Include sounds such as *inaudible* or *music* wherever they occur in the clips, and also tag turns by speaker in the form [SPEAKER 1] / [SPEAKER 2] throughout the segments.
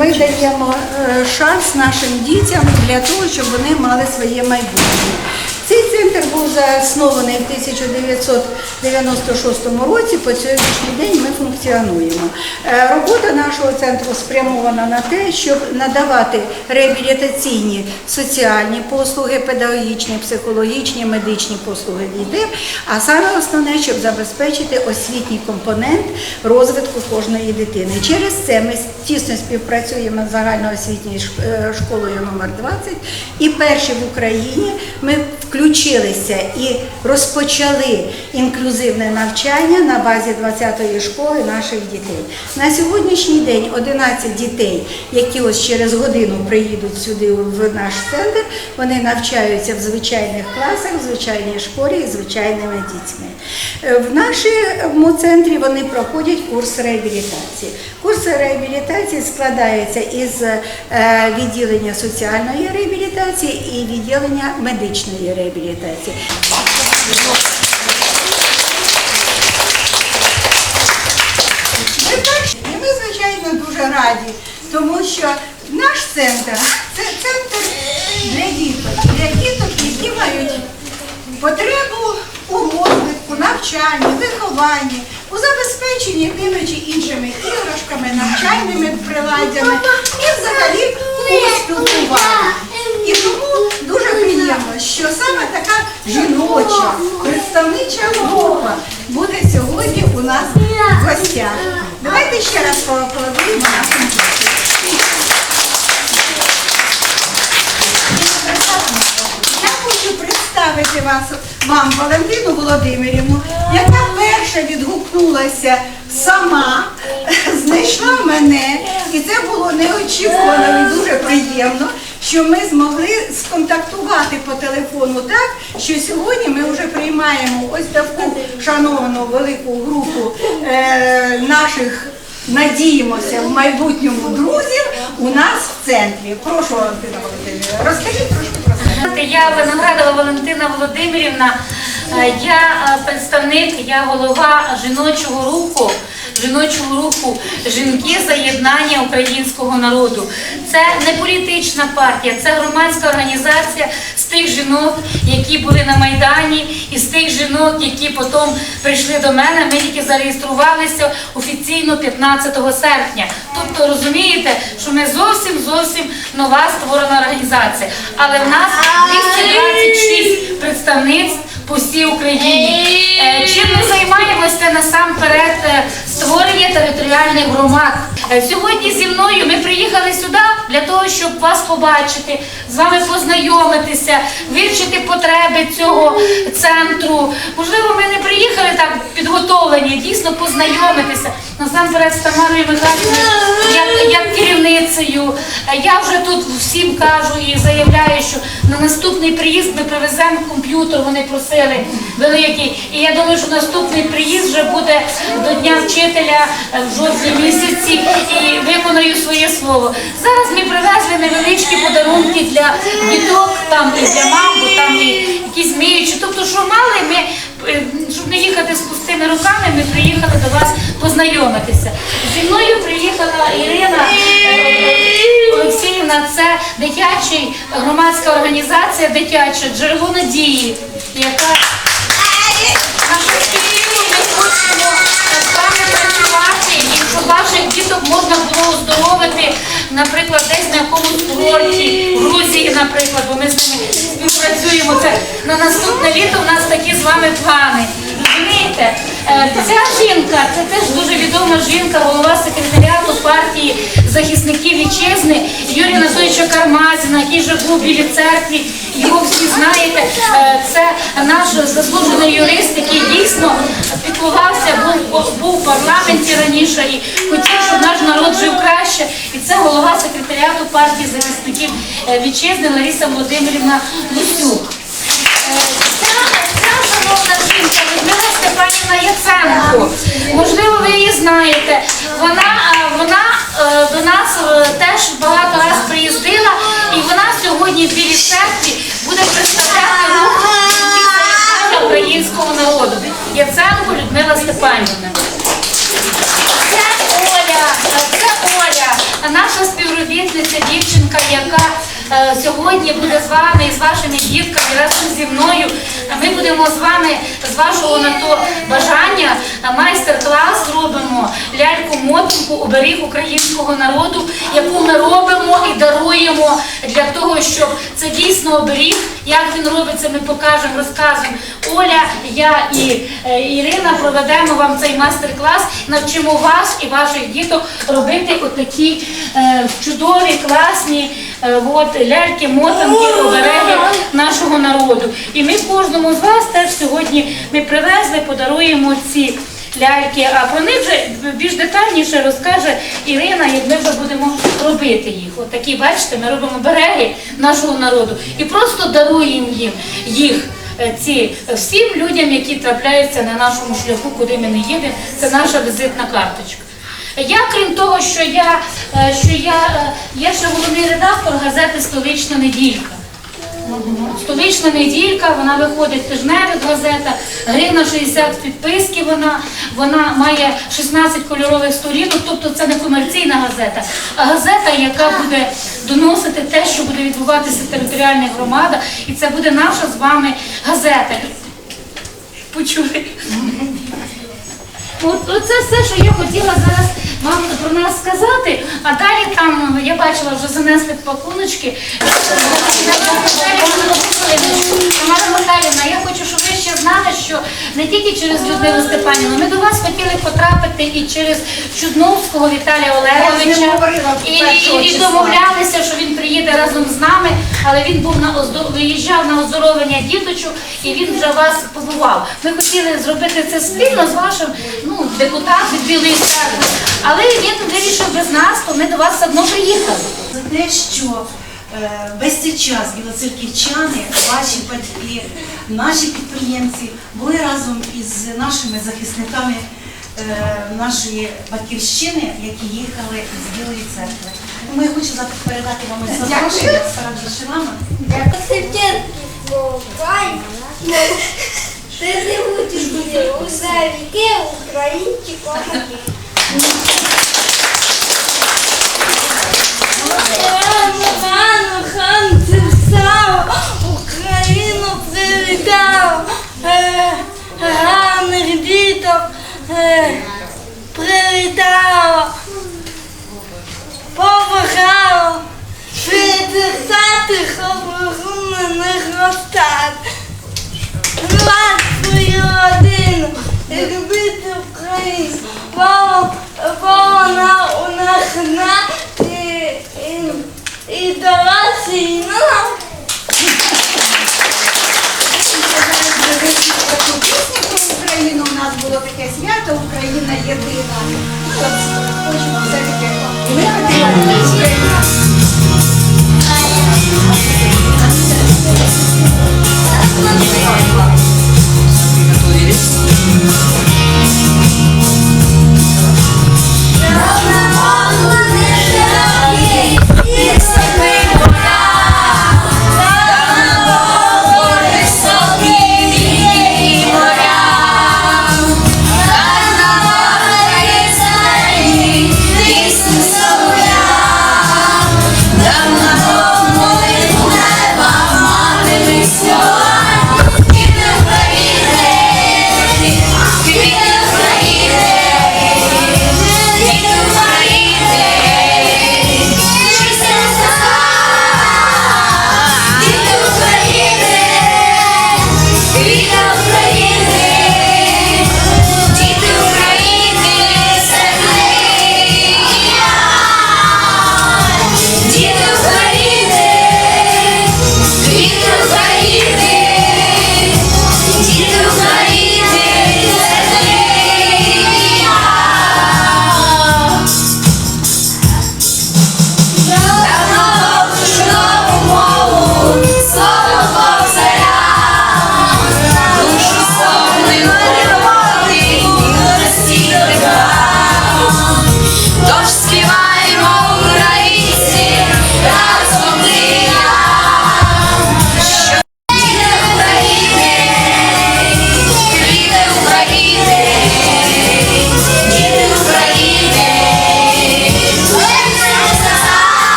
[SPEAKER 1] ми даємо е, шанс нашим дітям для того, щоб вони мали своє майбутнє. Цей центр був заснований в 1996 році. По сьогоднішній день ми функціонуємо. Е, Робота нашого центру спрямована на те, щоб надавати реабілітаційні соціальні послуги, педагогічні, психологічні, медичні послуги дітей, а саме основне, щоб забезпечити освітній компонент розвитку кожної дитини. Через це ми тісно співпрацюємо з загальноосвітньою е, школою номер 20 і перші в Україні ми включилися і розпочали інклюзивне навчання на базі 20-ї школи наших дітей. На сьогоднішній день 11 дітей, які ось через годину приїдуть сюди в наш центр, вони навчаються в звичайних класах, в звичайній школі і звичайними дітьми. Е, В нашому центрі вони проходять курс реабілітації. Курс реабілітації складається із е, відділення соціальної реабілітації і відділення медичної реабілітації. Перші, і ми, звичайно, дуже раді, тому що наш центр це центр для діток, для діток, які мають потребу у розвитку, навчанні, вихованні, у забезпеченні тими чи іншими іграшками, навчальними приладдями і взагалі у спілкуванні. Відгукнулася сама, *laughs* знайшла мене, і це було неочікувано і дуже приємно, що ми змогли сконтактувати по телефону так, що сьогодні ми вже приймаємо ось таку шановану велику групу е, наших. Надіємося в майбутньому друзів у нас в центрі. Прошу, Валентина Володимирівна, розкажіть трошки про себе.
[SPEAKER 2] Я Виноградова Валентина Володимирівна. Е, Я е, представник, я голова жіночого руху, жіночого руху Жінки за єднання українського народу. Це не політична партія, це громадська організація з тих жінок, які були на Майдані, і з тих жінок, які потім прийшли до мене. Ми тільки зареєструвалися офіційно 15 серпня. Тобто розумієте, що ми зовсім зовсім нова створена організація. Але в нас 226 представництв по всій Україні. Е, Чим ми займаємося насамперед е, створення територіальних громад. Е, Сьогодні зі мною ми приїхали сюди для того, щоб вас побачити, з вами познайомитися, вивчити потреби цього центру. Можливо, ми не приїхали так підготовлені, дійсно познайомитися. Насамперед з Тамарою Михайлівною, як, як керівницею. Я вже тут всім кажу і заявляю, що на наступний приїзд ми привеземо комп'ютер, вони просили великий. І я думаю, що наступний приїзд вже буде до Дня вчителя в жовтні місяці і виконаю своє слово. Зараз ми привезли невеличкі подарунки для діток, там і для мам, бо там і якісь миючі. Тобто, що мали ми. Е, Щоб не їхати з пустими руками, ми приїхали до вас познайомитися. Зі мною приїхала Ірина е, Олексіївна, це дитячий громадська організація дитяча джерело надії, яка нашу спільну ми хочемо з працювати і щоб ваших діток можна було оздоровити, наприклад, десь на якомусь Грузії, наприклад, бо ми з ними співпрацюємо. Це на наступне літо у нас такі з вами плани. Розумієте? Е, Ця жінка, це теж дуже відома жінка, голова секретаріату партії захисників вітчизни Юрія Анатолійовича Кармазіна, який вже був біля церкві. Його всі знаєте. Е, Це наш заслужений юрист, який дійсно піклувався, був, був в парламенті раніше і хотів, щоб наш народ жив краще. І це голова секретаріату партії захисників е, вітчизни Лариса Володимирівна Лусюк. Е. Можливо, ви її знаєте. Вона, вона до нас теж багато раз приїздила, і вона сьогодні в Білій церкві буде представляти рух «Жінки за єднання українського народу. Яценко Людмила Степанівна. Це Оля, це Оля, наша співробітниця мотанка, яка е, сьогодні буде з вами і з вашими дітками разом зі мною. Ми будемо з вами з вашого на то бажання е, майстер-клас зробимо ляльку мотанку оберіг українського народу, яку ми робимо і даруємо для того, щоб це дійсно оберіг. Як він робиться, ми покажемо, розкажемо. Оля, я і е, Ірина проведемо вам цей майстер-клас, навчимо вас і ваших діток робити отакі е, чудові, класні е, от, ляльки, мотанки, обереги нашого народу. І ми кожному з вас теж сьогодні ми привезли, подаруємо ці. Ляльки, а про них вже більш детальніше розкаже Ірина, як ми вже будемо робити їх. От такі, бачите, ми робимо береги нашого народу і просто даруємо їм їх. е, Ці е, всім людям, які трапляються на нашому шляху, куди ми не їдемо, це наша візитна карточка. Я, крім того, що я, е, що я е, є ще головний редактор газети Столична неділька. Столична неділька, вона виходить тижневих газета, гривна 60 підписки. Вона вона має 16 кольорових сторінок, тобто це не комерційна газета, а газета, яка буде доносити те, що буде відбуватися в територіальних громадах, і це буде наша з вами газета. Почули? От, оце все, що я хотіла зараз вам про нас сказати. А далі там я бачила, вже занесли пакуночки. Тамара Михайлівна, я хочу, щоб ви знали, що не тільки через Людмилу Степанівну, ми до вас хотіли потрапити і через Чудновського Віталія Олеговича. І, і, і домовлялися, що він приїде разом з нами, але він був на оздо- виїжджав на оздоровлення діточок і він вже вас побував. Ми хотіли зробити це спільно з вашим ну, депутатом Білої церкви, але він вирішив без нас, то ми до вас одно приїхали.
[SPEAKER 3] за те, що весь цей час білоцерківчани, ваші батьки, наші підприємці були разом із нашими захисниками е, нашої батьківщини, які їхали з Білої церкви. Тому я хочу передати вам запрошення Шилана.
[SPEAKER 4] Акцентки ти мені усе віки українці козаки. Ханці встав, Україну привітав, е, гарних діток е, привітав, побажав, Святих оборони розстат. Звати свою родину і любити Україну. Бо, вона у нас і, і і нам.
[SPEAKER 1] Таку пісню про Україну у нас було таке свято Україна єдина. Ну, от Хочемо все-таки випити Україну.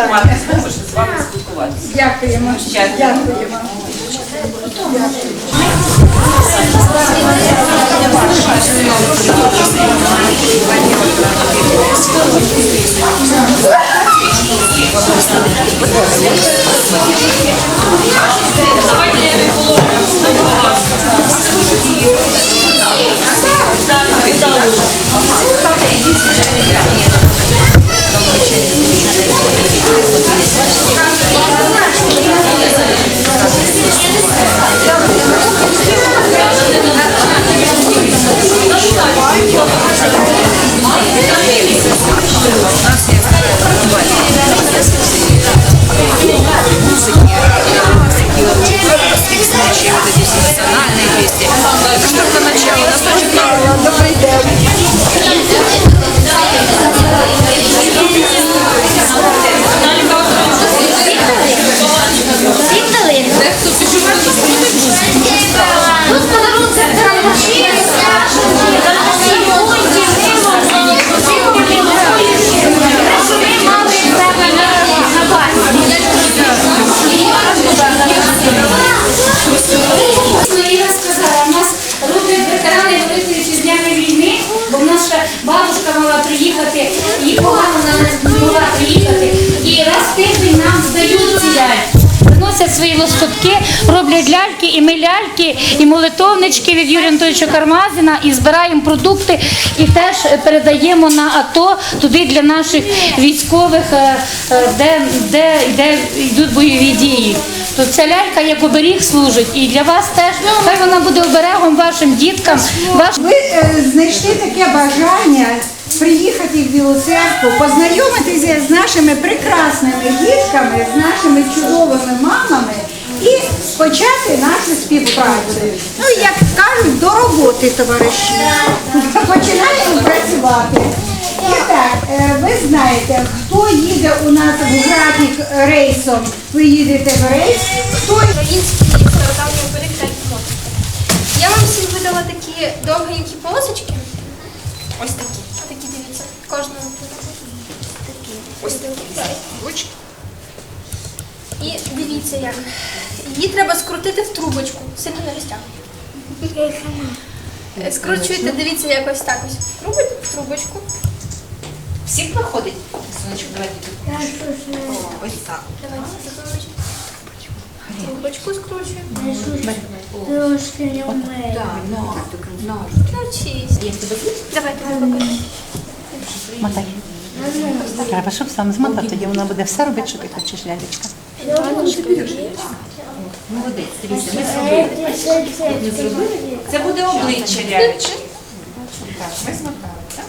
[SPEAKER 5] Остання. мати змогу з вами спілкуватися.
[SPEAKER 1] Дякуємо.
[SPEAKER 5] Щастя.
[SPEAKER 1] Дякуємо. Добрий
[SPEAKER 2] молитовнички від Юрія Анатолійовича Кармазіна, і збираємо продукти, і теж передаємо на АТО туди для наших військових, е, е, де, де, де йдуть бойові дії. То ця лялька як оберіг служить, і для вас теж хай вона буде оберегом вашим діткам. Ваш...
[SPEAKER 1] Ви е, знайшли таке бажання приїхати в Білу церкву, познайомитися з нашими прекрасними дітками, з нашими чудовими мамами і почати нашу співпрацю. Ну, як кажуть, до роботи, товариші. Починаємо працювати. І так, е, ви знаєте, хто їде у нас в графік рейсом, ви їдете в рейс, хто
[SPEAKER 6] Український стародавній оберіг та. Я вам всім видала такі довгенькі полосочки. Ось такі. Такі дивіться. Кожного такі. Ось такі. Ручки. І дивіться як. Її треба скрутити в трубочку. Сильно не розтягуйте. Скручуєте, дивіться, як ось так ось. трубочку, в трубочку.
[SPEAKER 5] Всіх виходить? Сонечко, давайте тут. О, Ось так.
[SPEAKER 6] Давайте трубочку. Трубочку скручуємо.
[SPEAKER 4] Трошки не вмію.
[SPEAKER 6] Навчись. Давайте ви покажете.
[SPEAKER 7] Мотай. Треба, щоб сам змотав, тоді вона буде все робити, що ти хочеш, лялечка.
[SPEAKER 5] Молодець, дивіться, ми зробили. Це буде обличчя лялечки. Так, ми змотали, так?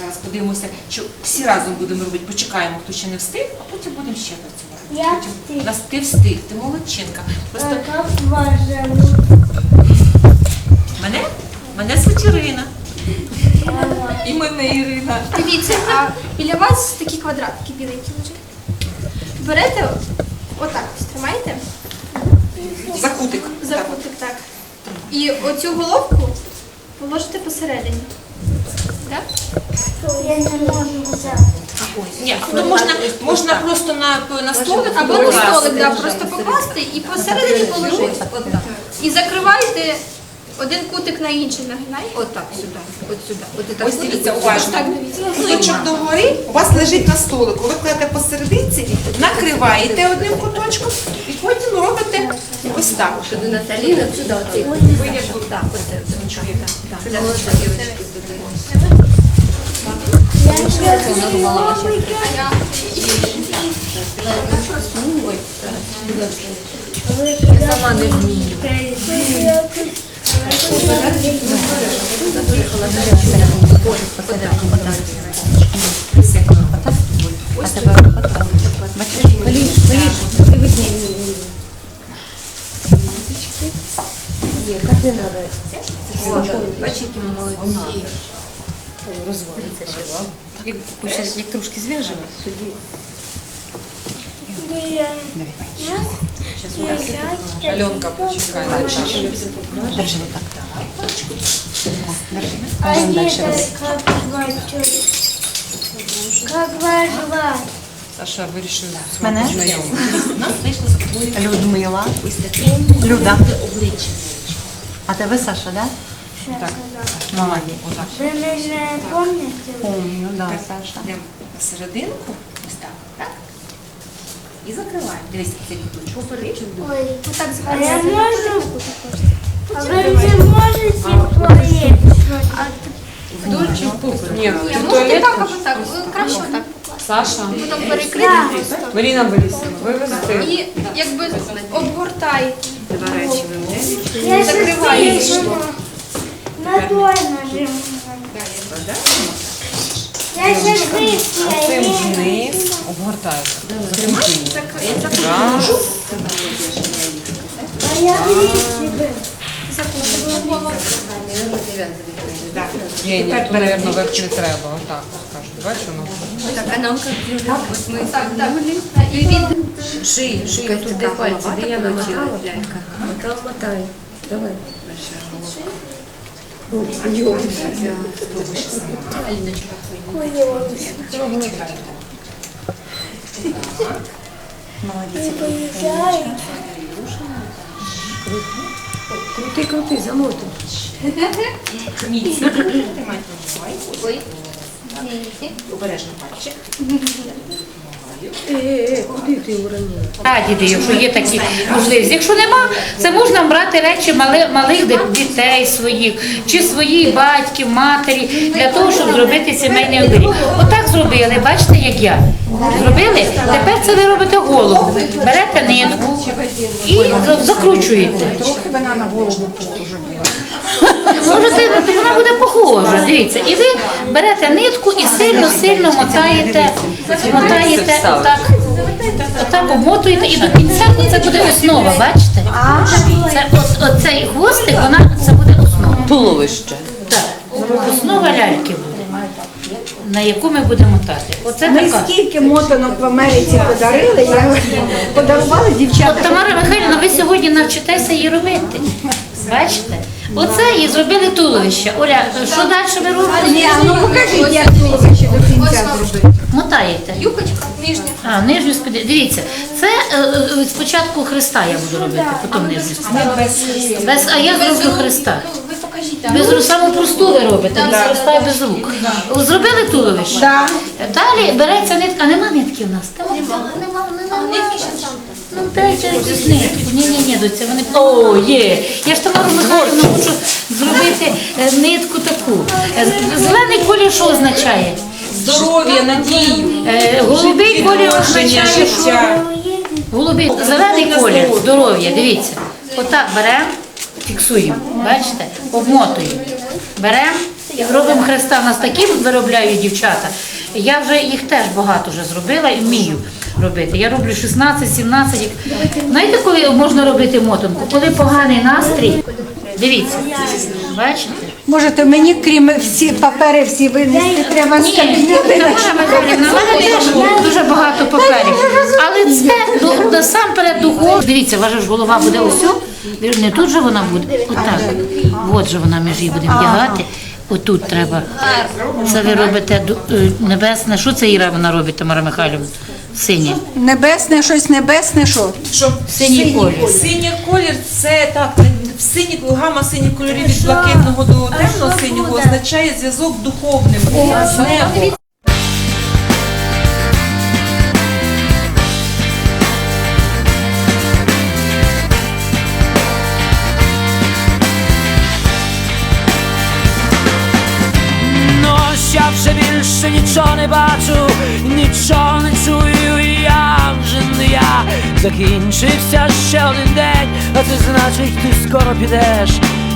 [SPEAKER 5] Зараз подивимося, що всі разом будемо робити, почекаємо, хто ще не встиг, а потім будемо ще працювати.
[SPEAKER 4] Я
[SPEAKER 5] Потім-
[SPEAKER 4] встиг.
[SPEAKER 5] Нас ти встиг, ти молодчинка. Просто мене? Мене звуть Ірина. І мене Ірина.
[SPEAKER 6] Дивіться, а біля вас такі квадратики біленькі лежать. Берете отак ось тримаєте
[SPEAKER 5] Закутик.
[SPEAKER 6] за кутик так. І оцю головку положите посередині. Так?
[SPEAKER 4] Я не можу взяти.
[SPEAKER 5] Ні, ну можна, можна просто на, на столик
[SPEAKER 6] Або на столик, да, просто покласти і посередині положити. І закриваєте один кутик на інший нагинаєте.
[SPEAKER 8] Отак, сюди, от сюди. От так.
[SPEAKER 5] Ось дивіться уважно.
[SPEAKER 6] Так, дивіться.
[SPEAKER 5] Куличок догори у вас лежить на столику. Ви кладете посерединці, накриваєте одним куточком і потім робите ось так.
[SPEAKER 8] Сюди Наталі, от сюди, оцей.
[SPEAKER 5] Ви як
[SPEAKER 8] Так, це. Так, так, молодці, дівчатки, туди.
[SPEAKER 4] Я
[SPEAKER 8] Сама не вмію. Бачите, молодці. Розводиться ще. Як, як трошки зв'яжемо, тоді
[SPEAKER 5] Альонка, почекай.
[SPEAKER 7] Держи отак. Держи.
[SPEAKER 4] А
[SPEAKER 7] Можемо далі
[SPEAKER 4] как вас звать?
[SPEAKER 5] Саша з
[SPEAKER 7] Мене?
[SPEAKER 5] вами знайомитися.
[SPEAKER 7] Людмила. Люда. А тебе Саша, да?
[SPEAKER 4] Так.
[SPEAKER 7] Молодець.
[SPEAKER 4] Вы меня помните?
[SPEAKER 7] Помню, да, Саша.
[SPEAKER 5] Серединку, так, так? І закриваємо. Дивись, цей куточок. Поперед.
[SPEAKER 4] Ой, а я можу? А ви не можете творити?
[SPEAKER 5] Ні,
[SPEAKER 6] Ні, можете так або так, краще так.
[SPEAKER 5] Саша,
[SPEAKER 6] Потім перекрити просто.
[SPEAKER 5] Маріна Борисівна, вивезти.
[SPEAKER 6] І якби обгортаєте.
[SPEAKER 4] Я
[SPEAKER 6] Закриваєте.
[SPEAKER 4] щас На той нажимаю. Я
[SPEAKER 5] Цим вниз обгортаєте.
[SPEAKER 4] А я.
[SPEAKER 5] Ні, ні, тут, мабуть, верх не треба. Отак, кажуть. Бачиш, воно?
[SPEAKER 8] Так, а нам ми
[SPEAKER 6] Так, так.
[SPEAKER 8] Шиї, шиї, тут де пальці, де я лялька. Мотав, мотай. Давай. Крути, крути, замотуй.
[SPEAKER 5] Обережно пальчик. *laughs*
[SPEAKER 8] Е, е, куди ти уронила?
[SPEAKER 2] Радіди, якщо є такі можливості. Якщо нема, це можна брати речі мали, малих дітей своїх чи своїх батьків, матері для того, щоб зробити сімейний оберіг. Отак зробили, бачите, як я. Зробили? Тепер це ви робите голову. Берете нитку і закручуєте.
[SPEAKER 1] Трохи вона на голову.
[SPEAKER 2] Можете, вона буде похожа, дивіться. І ви берете нитку і сильно-сильно мотаєте, мотаєте отак, отак обмотуєте і до кінця це буде основа, бачите? Це от, оцей хвостик, вона це буде основа.
[SPEAKER 5] Туловище.
[SPEAKER 2] Так, основа ляльки буде, на яку ми будемо мотати. Оце
[SPEAKER 1] Ми
[SPEAKER 2] така.
[SPEAKER 1] скільки мотанок в Америці подарили, я подарувала
[SPEAKER 2] От. Тамара Михайлівна, ви сьогодні навчитеся її робити. Бачите? Оце і зробили туловище. Оля, що далі ви робите?
[SPEAKER 1] Ні, ну покажіть, як туловище до кінця зробити.
[SPEAKER 2] Мотаєте.
[SPEAKER 6] юбочка нижня.
[SPEAKER 2] А, нижню спідницю. Дивіться, це е, е, спочатку Христа я буду робити, потім нижню спідницю. Без, а я зроблю Христа.
[SPEAKER 6] Ну, ви покажіть там.
[SPEAKER 2] Без саму просту ви робите, без Христа і без рук. Зробили туловище?
[SPEAKER 1] Да.
[SPEAKER 2] Далі береться нитка. А нема нитки в нас? Нема, нема, нема.
[SPEAKER 6] Нитки ще там.
[SPEAKER 2] Ну дайте. Ні, ні, ні, доця, вони. О, є. Я ж Тамару Михайловну хочу зробити е, нитку таку. Е, Зелений колір що означає?
[SPEAKER 5] Здоров'я, надію.
[SPEAKER 2] Е, Голубий колір означає, що голубий зелений колір, здоров'я. Дивіться, отак беремо, фіксуємо, бачите, обмотуємо. Беремо, робимо хреста. У нас такі виробляють дівчата. Я вже їх теж багато вже зробила і вмію робити. Я роблю 16-17. як- Знаєте, коли можна робити мотанку? Коли поганий настрій. Дивіться, бачите?
[SPEAKER 1] Можете мені, крім всі папери, всі винести, треба з кабінету.
[SPEAKER 2] Тамара мене теж дуже багато паперів. Але це до- насамперед духов. Дивіться, ваша ж голова буде о. Не тут же вона буде, отак. От же вона між її будемо вдягати. Отут треба. Це ви робите е, небесне. Що це Іра вона робить, Тамара Михайлівна? Синє.
[SPEAKER 1] Небесне, щось небесне, що?
[SPEAKER 5] Щоб
[SPEAKER 2] Синій колір.
[SPEAKER 5] Синій колір це так, синій, гама синіх кольорів від блакитного до темного синього означає зв'язок духовним з небом.
[SPEAKER 9] ноща вже більше нічого не бачу, нічого не чую, я я. Закінчився ще один день, а це значить, ти скоро підеш,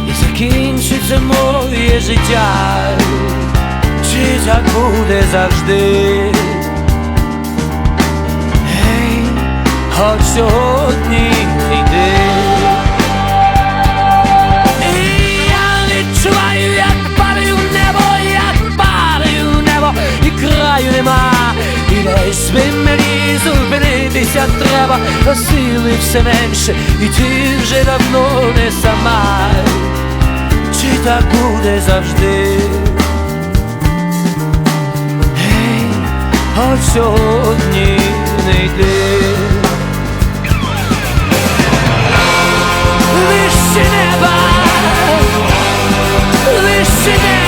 [SPEAKER 9] і закінчиться моє життя. Чи так буде завжди? Гей, хоч сьогодні йди. І я відчуваю, як падаю в небо, як падаю небо, і краю нема. І десь мені зупинитися треба, а сили все менше, і ти вже давно не сама. Чи так буде завжди? Гей, от сьогодні не йди. Вище неба, вище неба,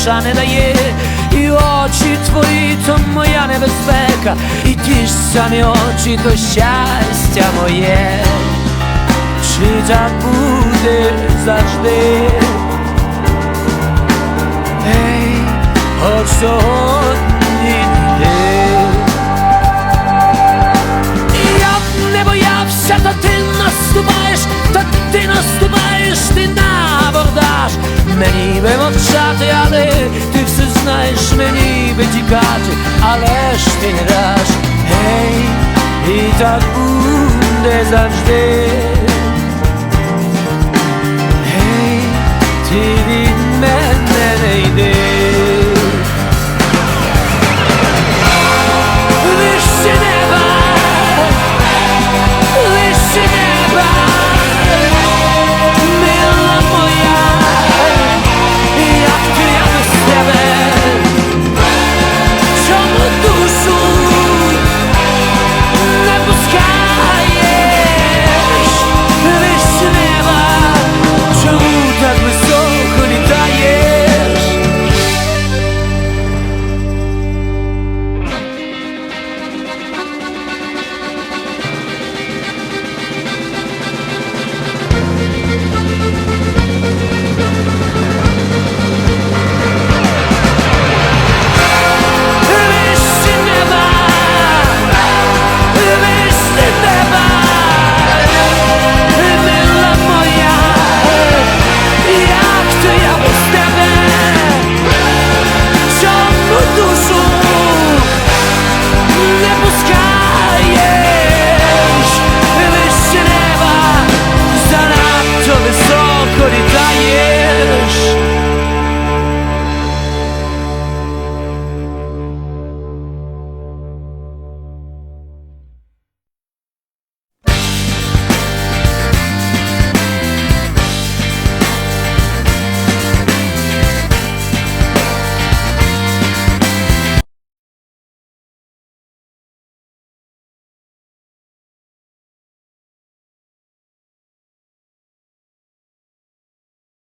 [SPEAKER 9] душа не дає, і очі твої, то моя небезпека, і ті ж самі очі, то щастя моє, чи так буде завжди? Ей, от сьогодні йди. Я б не боявся, та ти наступаєш, та ти наступаєш, ти на абордаж мені би мовчати, але ти все знаєш, мені би тікати, але ж ти не даш, гей, і так буде завжди. Гей, ти від мене не йди.